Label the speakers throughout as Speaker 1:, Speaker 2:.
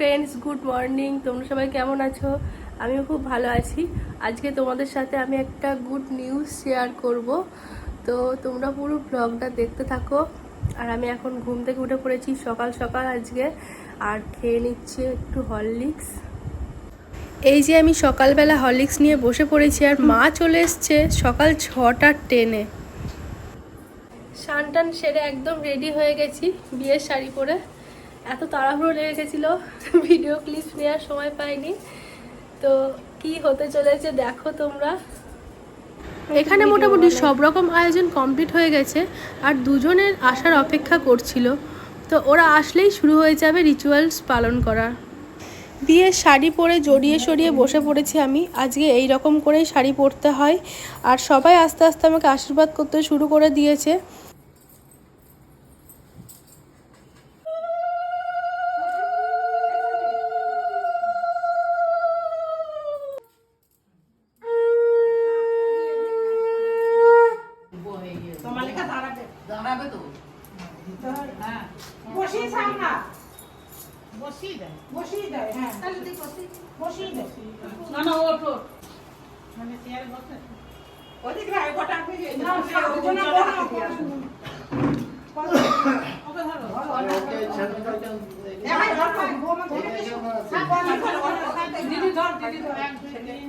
Speaker 1: Friends good morning তোমরা সবাই কেমন আছো? আমিও খুব ভালো আছি। আজকে তোমাদের সাথে আমি একটা গুড নিউজ শেয়ার করব। তো তোমরা পুরো ব্লগটা দেখতে থাকো। আর আমি এখন ঘুম থেকে উঠে পড়েছি সকাল সকাল আজকে। আর খেয়ে নিচ্ছি একটু হরলিক্স এই যে আমি সকালবেলা হরলিক্স নিয়ে বসে পড়েছি আর মা চলে এসছে সকাল ছটার ট্রেনে। টান সেরে একদম রেডি হয়ে গেছি বিয়ের শাড়ি পরে। এত তাড়াহুড়ো লেগে গেছিল ভিডিও ক্লিপ নেওয়ার সময় পাইনি। তো কি হতে চলেছে দেখো তোমরা। এখানে মোটামুটি সব রকম আয়োজন কমপ্লিট হয়ে গেছে আর দুজনের আসার অপেক্ষা করছিল। তো ওরা আসলেই শুরু হয়ে যাবে রিচুয়ালস পালন করা বিয়ের শাড়ি পরে জড়িয়ে সরিয়ে বসে পড়েছি আমি। আজকে এই রকম করেই শাড়ি পরতে হয়। আর সবাই আস্তে আস্তে আমাকে আশীর্বাদ করতে শুরু করে দিয়েছে।
Speaker 2: বসিয়ে থাক না
Speaker 3: বসিয়ে দেয়
Speaker 2: বসিয়ে দেয় হ্যাঁ
Speaker 3: তাহলে তুই বসি
Speaker 2: বসিয়ে দেয়
Speaker 3: না না ওঠ ওঠ মানে চেয়ারে বসে
Speaker 2: ওদিক রায় গোটা পেয়ে
Speaker 3: না,
Speaker 2: না
Speaker 3: না,
Speaker 2: ওজন
Speaker 3: ওজন
Speaker 2: বড়
Speaker 3: না, ওকে ধরো
Speaker 2: দেখাই ধর কই বৌমা ধরে দিদি ধর দিদি ধর
Speaker 3: এক দুই তিন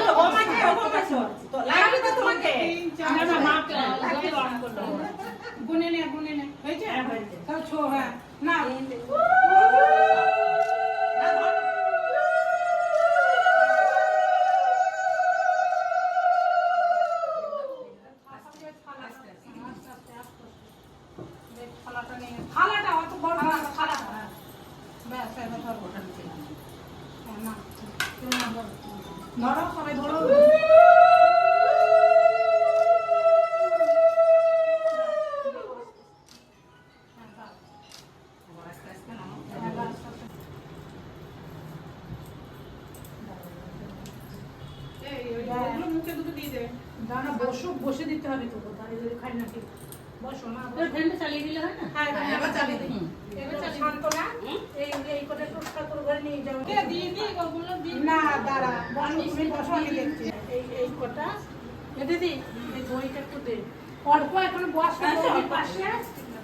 Speaker 2: ওই তো লাগবে তো তোমাকে
Speaker 3: না না লাগবে অন করল
Speaker 2: গুনে নে গুনে নে। হয়েছে? তাও ছো হ্যাঁ। না। অত বড় হ্যাঁ। ব্যাস এবার ধরো হ্যাঁ, না ধরো। ধরো সবাই ধরো। না না বসো বসে দিতে হবে তো তাহলে যদি খাই না ঠিক বসো না বসো।
Speaker 3: ফ্যানটা চালিয়ে দিলে হয় না?
Speaker 2: হ্যাঁ, এবার
Speaker 4: এবার চালিয়ে দিই।
Speaker 2: এবার শান্ত না? এই এই করে একটু ঠাকুর ঘরে নিয়ে যাও।
Speaker 3: দিয়ে দিয়ে ওগুলো দিয়ে।
Speaker 2: না দাঁড়া বসো তুমি বসো আমি দেখছি। এই এই কটা। এ দিদি এই দইটা একটু দে। অল্প এখন বস সবাই পাশে।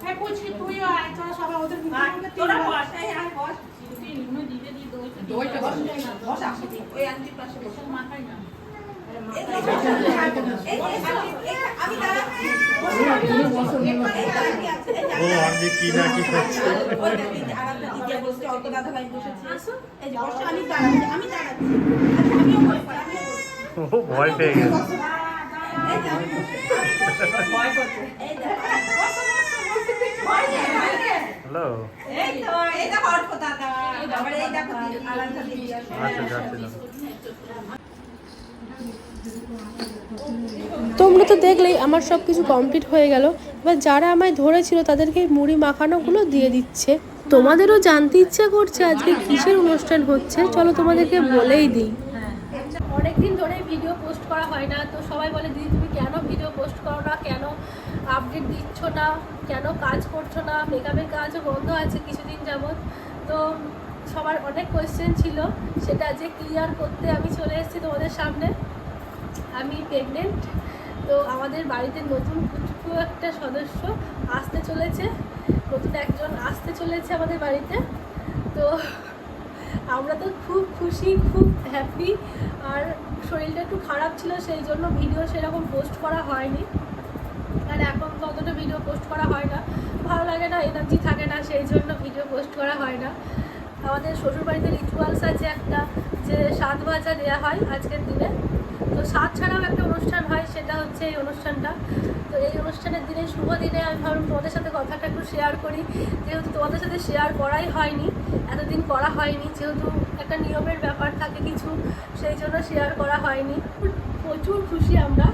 Speaker 2: হ্যাঁ কুচি তুইও আয় তোরা সবাই ওদের মুখে
Speaker 4: তোরা বস, এই আয় বস।
Speaker 3: দিতে দিয়ে দইটা
Speaker 4: দইটা বস, বস আসো। ওই আন্টির পাশে বসো।
Speaker 3: মাথায় না।
Speaker 5: ও আমি কি না কি করছে। ও ভয় পেয়ে গেছে। হ্যালো আচ্ছা যাচ্ছিলাম
Speaker 1: তোমরা তো দেখলেই আমার সব কিছু কমপ্লিট হয়ে গেল। এবার যারা আমায় ধরেছিল তাদেরকে মুড়ি মাখানোগুলো দিয়ে দিচ্ছে। তোমাদেরও জানতে ইচ্ছে করছে আজকে কিসের অনুষ্ঠান হচ্ছে? চলো তোমাদেরকে বলেই দিই। অনেকদিন ধরে ভিডিও পোস্ট করা হয় না, তো সবাই বলে, দিদি, তুমি কেন ভিডিও পোস্ট করো না? কেন আপডেট দিচ্ছ না? কেন কাজ করছ না? মেকআপের কাজও বন্ধ আছে কিছুদিন যাবৎ। তো সবার অনেক কোয়েশ্চেন ছিল, সেটা যে ক্লিয়ার করতে আমি চলে এসেছি তোমাদের সামনে। আমি প্রেগনেন্ট তো আমাদের বাড়িতে নতুন কুচকু একটা সদস্য আসতে চলেছে, নতুন একজন আসতে চলেছে আমাদের বাড়িতে। তো আমরা তো খুব খুশি, খুব হ্যাপি আর শরীরটা একটু খারাপ ছিল, সেই জন্য ভিডিও সেরকম পোস্ট করা হয়নি। আর এখন তো অতটা ভিডিও পোস্ট করা হয় না। ভালো লাগে না এনার্জি থাকে না, সেই জন্য ভিডিও পোস্ট করা হয় না। আমাদের শ্বশুরবাড়িতে রিচুয়ালস আছে একটা, যে সাত ভাজা দেওয়া হয় আজকের দিনে। তো সাত ছাড়াও একটা অনুষ্ঠান হয়, সেটা হচ্ছে এই অনুষ্ঠানটা। তো এই অনুষ্ঠানের দিনে, শুভ দিনে আমি ভাবলাম তোমাদের সাথে কথাটা একটু শেয়ার করি। যেহেতু তোমাদের সাথে শেয়ার করাই হয়নি, এতদিন করা হয়নি, যেহেতু একটা নিয়মের ব্যাপার থাকে কিছু, সেই জন্য শেয়ার করা হয়নি। প্রচুর খুশি আমরা।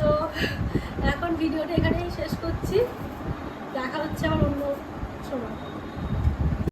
Speaker 1: তো এখন ভিডিওটা এখানেই শেষ করছি। দেখা হচ্ছে আমার অন্য